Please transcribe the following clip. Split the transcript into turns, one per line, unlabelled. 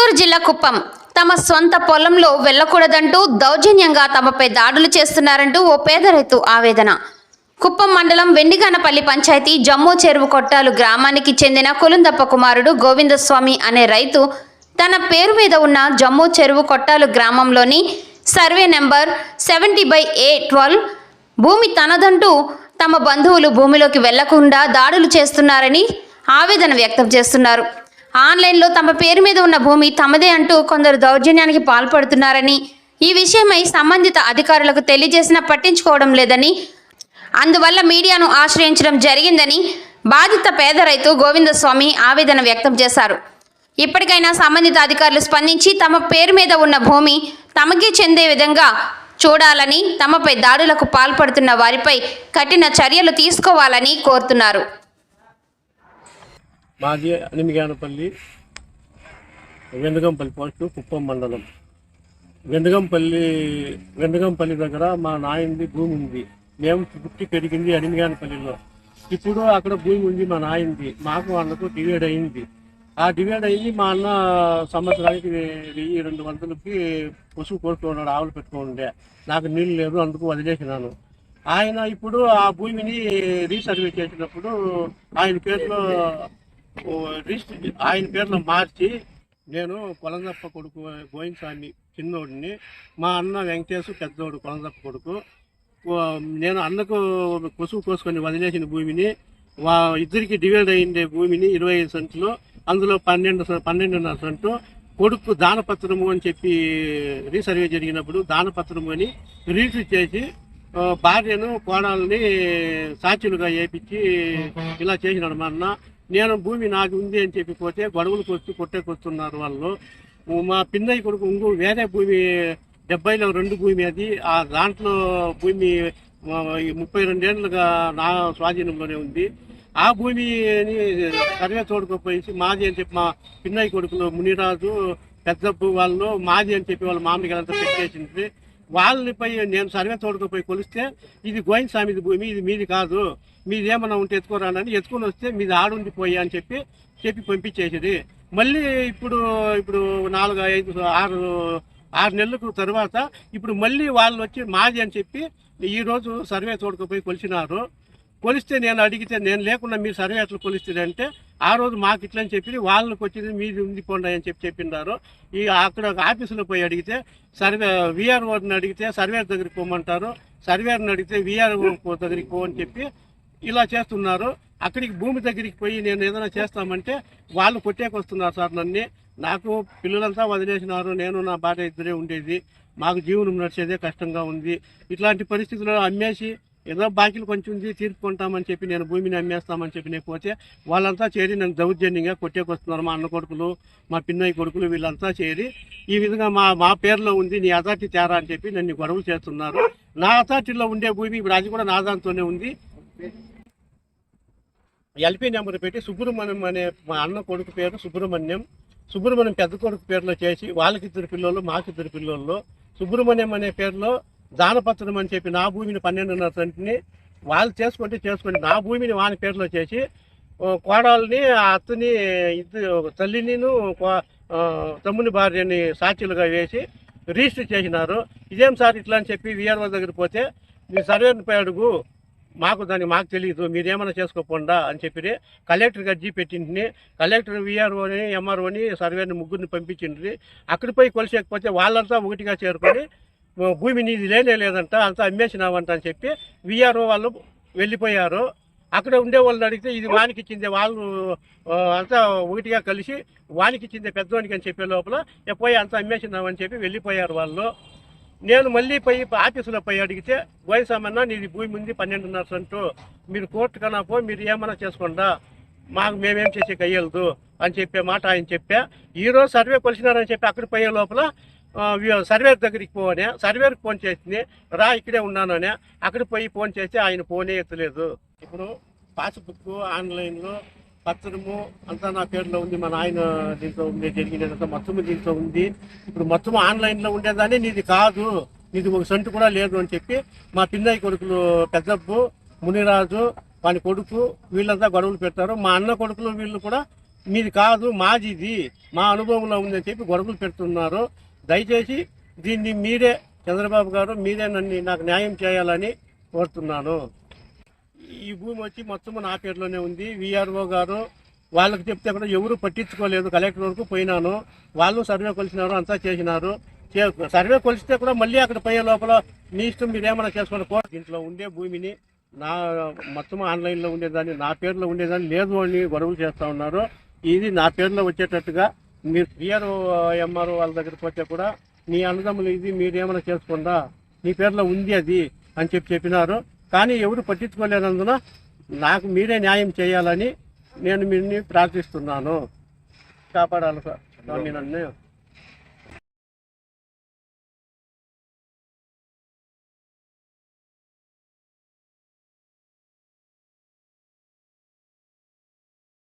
గుంటూరు జిల్లా కుప్పం. తమ సొంత పొలంలో వెళ్ళకూడదంటూ దౌర్జన్యంగా తమపై దాడులు చేస్తున్నారంటూ ఓ పేద రైతు ఆవేదన. కుప్పం మండలం వెండిగానపల్లి పంచాయతీ జమ్మూ చెరువు కొట్టాలు గ్రామానికి చెందిన కులుందప్ప కుమారుడు గోవిందస్వామి అనే రైతు తన పేరు మీద ఉన్న జమ్మూ చెరువు కొట్టాలు గ్రామంలోని survey number seventy by A twelve భూమి తనదంటూ తమ బంధువులు భూమిలోకి వెళ్ళకుండా దాడులు చేస్తున్నారని ఆవేదన వ్యక్తం చేస్తున్నారు. ఆన్లైన్లో తమ పేరు మీద ఉన్న భూమి తమదే అంటూ కొందరు దౌర్జన్యానికి పాల్పడుతున్నారని ఈ విషయమై సంబంధిత అధికారులకు తెలియజేసినా పట్టించుకోవడం లేదని అందువల్ల మీడియాను ఆశ్రయించడం జరిగిందని బాధిత పేద రైతు గోవిందస్వామి ఆవేదన వ్యక్తం చేశారు. ఇప్పటికైనా సంబంధిత అధికారులు స్పందించి తమ పేరు మీద ఉన్న భూమి తమకే చెందే విధంగా చూడాలని తమపై దాడులకు పాల్పడుతున్న వారిపై కఠిన చర్యలు తీసుకోవాలని కోరుతున్నారు.
మాది అనిమిగానపల్లి వెందగంపల్లి పోస్టు కుప్పం మండలం. వెందగంపల్లి వెందగంపల్లి దగ్గర మా నాయనది భూమి ఉంది. మేము పుట్టి పెరిగింది అనిమిగానపల్లిలో ఇప్పుడు అక్కడ భూమి ఉంది మా నాయనది మాకు వాళ్ళకు డివైడ్ అయింది. ఆ డివైడ్ అయ్యి మా అన్న సంవత్సరానికి వెయ్యి రెండు వందలకి పశువు కోరుకున్నాడు ఆవులు పెట్టుకుండే నాకు నీళ్ళు లేదు అందుకు వదిలేసినాను. ఆయన ఇప్పుడు ఆ భూమిని రీసర్వే చేసినప్పుడు ఆయన పేరులో ఆయన పేరును మార్చి నేను కొలందప్ప కొడుకు గోయించాన్ని చిన్నోడిని మా అన్న వెంకటేశ్ పెద్దోడు కొలందప్ప కొడుకు. నేను అన్నకు కొసువు కోసుకొని వదిలేసిన భూమిని వా ఇద్దరికి డివైడ్ అయిండే భూమిని ఇరవై ఐదు సెంట్లు అందులో పన్నెండు పన్నెండున్నర సెంటు కొడుకు దానపత్రము అని చెప్పి రీసర్వే జరిగినప్పుడు దానపత్రము అని రీసీ చేసి భార్యను కోడల్ని సాక్షులుగా వేపించి ఇలా చేసినాడు మా అన్న. నేను భూమి నాకు ఉంది అని చెప్పి పోతే గొడవలకు వచ్చి కొట్టేకొస్తున్నారు వాళ్ళు. మా పిన్నయ్య కొడుకు ఇంకో వేరే భూమి డెబ్బైలో రెండు భూమి అది. ఆ దాంట్లో భూమి ఈ ముప్పై రెండేళ్ళుగా నా స్వాధీనంలోనే ఉంది. ఆ భూమిని సర్వే తోడుకోపోయి మాది అని చెప్పి మా పిన్నయ్య కొడుకులు మునిరాజు పెద్దప్పు వాళ్ళు మాది అని చెప్పి వాళ్ళ మామిడి అంతా పెట్టేసింది వాళ్ళపై నేను సర్వే తోడుకుపోయి కొలిస్తే ఇది గోవింద స్వామిది భూమి ఇది మీది కాదు. మీది ఏమన్నా ఉంటే ఎత్తుకోరానని ఎత్తుకొని వస్తే మీది ఆడుండి పోయి అని చెప్పి చెప్పి పంపించేసేది. మళ్ళీ ఇప్పుడు ఇప్పుడు నాలుగు ఐదు ఆరు ఆరు నెలలకు తర్వాత ఇప్పుడు మళ్ళీ వాళ్ళు వచ్చి మాది అని చెప్పి ఈరోజు సర్వే తోడుకుపోయి కొలిచినారు. కొలిస్తే నేను అడిగితే నేను లేకుండా మీరు సర్వే ఎట్లా కొలిస్తుంది అంటే ఆ రోజు మాకు ఇట్లా అని చెప్పి వాళ్ళకి వచ్చింది మీది ఉంది కొండ అని చెప్పి చెప్పినారు ఈ అక్కడ ఒక ఆఫీసులో పోయి అడిగితే సర్వే విఆర్ఓని అడిగితే సర్వేర్ దగ్గరికి పోమంటారు. సర్వేర్ని అడిగితే విఆర్ఓ దగ్గరికి పో అని చెప్పి ఇలా చేస్తున్నారు. అక్కడికి భూమి దగ్గరికి పోయి నేను ఏదైనా చేస్తామంటే వాళ్ళు కొట్టేకొస్తున్నారు సార్ నన్ను. నాకు పిల్లలంతా వదిలేసినారు నేను నా భార్య ఇద్దరే ఉండేది. మాకు జీవనం నడిచేదే కష్టంగా ఉంది. ఇట్లాంటి పరిస్థితుల్లో అమ్మేసి ఏదో బాకీలు కొంచెం ఉంది తీర్పుకుంటామని చెప్పి నేను భూమిని అమ్మేస్తామని చెప్పి నేను పోతే వాళ్ళంతా చేరి నన్ను దౌర్జన్యంగా కొట్టేకొస్తున్నారు మా అన్న కొడుకులు మా పిన్నయ్య కొడుకులు వీళ్ళంతా చేరి ఈ విధంగా మా మా పేరులో ఉంది నీ అథార్టీ తేరా అని చెప్పి నన్ను గొడవలు చేస్తున్నారు. నా అథార్టీలో ఉండే భూమి ఇప్పుడు అది కూడా నా దాంతోనే ఉంది. ఎల్పీ నెంబర్ పెట్టి సుబ్రహ్మణ్యం అనే మా అన్న కొడుకు పేరు సుబ్రహ్మణ్యం. సుబ్రహ్మణ్యం పెద్ద కొడుకు పేరులో చేసి వాళ్ళకి ఇద్దరు పిల్లలు మాకు ఇద్దరు పిల్లలు సుబ్రహ్మణ్యం అనే పేరులో దానపత్రం అని చెప్పి నా భూమిని పన్నెండున్నర సెంట్ని వాళ్ళు చేసుకుంటే చేసుకుంటే నా భూమిని వాని పేరులో చేసి కోడల్ని ఆ అత్తని ఇద్దరు తల్లిని తమ్ముని భార్యని సాక్షులుగా వేసి రిజిస్టర్ చేసినారు. ఇదేం సార్ ఇట్లా అని చెప్పి విఆర్ఓ దగ్గర పోతే మీ సర్వేపై అడుగు మాకు దాన్ని మాకు తెలియదు మీరేమైనా చేసుకోకుండా అని చెప్పి కలెక్టర్ గర్జీ పెట్టింటిని. కలెక్టర్ విఆర్ఓని ఎంఆర్ఓని సర్వేని ముగ్గురిని పంపించిండ్రి. అక్కడిపై పోయి కొలిసేకపోతే వాళ్ళంతా ఒకటిగా చేరుకొని భూమి నీది లేనే లేదంట అంతా అమ్మేసినామంట అని చెప్పి విఆర్ఓ వాళ్ళు వెళ్ళిపోయారు. అక్కడ ఉండే వాళ్ళని అడిగితే ఇది వానికి ఇచ్చిందే వాళ్ళు అంతా ఒకటిగా కలిసి వానికి ఇచ్చిందే పెద్దవానికి అని చెప్పే లోపల పోయి అంతా అమ్మేసినామని చెప్పి వెళ్ళిపోయారు వాళ్ళు. నేను మళ్ళీ పోయి ఆఫీసులో పోయి అడిగితే వయసమ్మన్నా నీది భూమి ఉంది పన్నెండున్నర సెంటు. మీరు కోర్టు కన్నా పో మీరు ఏమన్నా చేసుకోండా. మాకు మేమేం చేసే కయ్యలదు. అని చెప్పే మాట ఆయన చెప్పా. ఈరోజు సర్వే కొలిసినారని చెప్పి అక్కడ పోయే లోపల సర్వేర్ దగ్గరికి పోనే సర్వేర్కి ఫోన్ చేసింది రా ఇక్కడే ఉన్నాననే అక్కడ పోయి ఫోన్ చేస్తే ఆయన ఫోనే ఎత్తలేదు. ఇప్పుడు పాస్బుక్ ఆన్లైన్లో పత్రము అంతా నా పేరులో ఉంది. మా నాయన దీంట్లో ఉంది జరిగినదంతా మొత్తం దీంట్లో ఉంది. ఇప్పుడు మొత్తం ఆన్లైన్లో ఉండేదాన్ని నీది కాదు. నీది ఒక సంటు కూడా లేదు అని చెప్పి మా పిన్నయ్య కొడుకులు పెద్దబ్బు మునిరాజు వాని కొడుకు వీళ్ళంతా గొడవలు పెడతారు మా అన్న కొడుకులు వీళ్ళు కూడా మీది కాదు మాది ఇది. మా అనుభవంలో ఉందని చెప్పి గొడవలు పెడుతున్నారు. దయచేసి దీన్ని మీరే చంద్రబాబు గారు మీరే నన్ను నాకు న్యాయం చేయాలని కోరుతున్నాను. ఈ భూమి వచ్చి మొత్తం నా పేరులోనే ఉంది. విఆర్ఓ గారు వాళ్ళకి చెప్తే కూడా ఎవరు పట్టించుకోలేదు. కలెక్టర్ వరకు పోయినాను. వాళ్ళు సర్వే కొలిసినారు అంతా చేసినారు. చే- సర్వే కొలిస్తే కూడా మళ్ళీ అక్కడ పోయే లోపల మీ ఇష్టం మీరు ఏమైనా చేసుకోండి. కోరు దీంట్లో ఉండే భూమిని నా మొత్తం ఆన్లైన్లో ఉండేదాన్ని నా పేరులో ఉండేదాన్ని లేదు అని గొడవలు చేస్తూ ఉన్నారు. ఇది నా పేరులో వచ్చేటట్టుగా మీరు విఆర్ఓ ఎంఆర్ఓ వాళ్ళ దగ్గరికి పోతే కూడా మీ అన్నదమ్ములు ఇది మీరు ఏమైనా చేసుకుందా? మీ పేరులో ఉంది అది అని చెప్పి చెప్పినారు. కానీ ఎవరు పట్టించుకోలేనందున నాకు మీరే న్యాయం చేయాలని నేను మిమ్మల్ని ప్రార్థిస్తున్నాను. కాపాడాలి సార్. నన్ను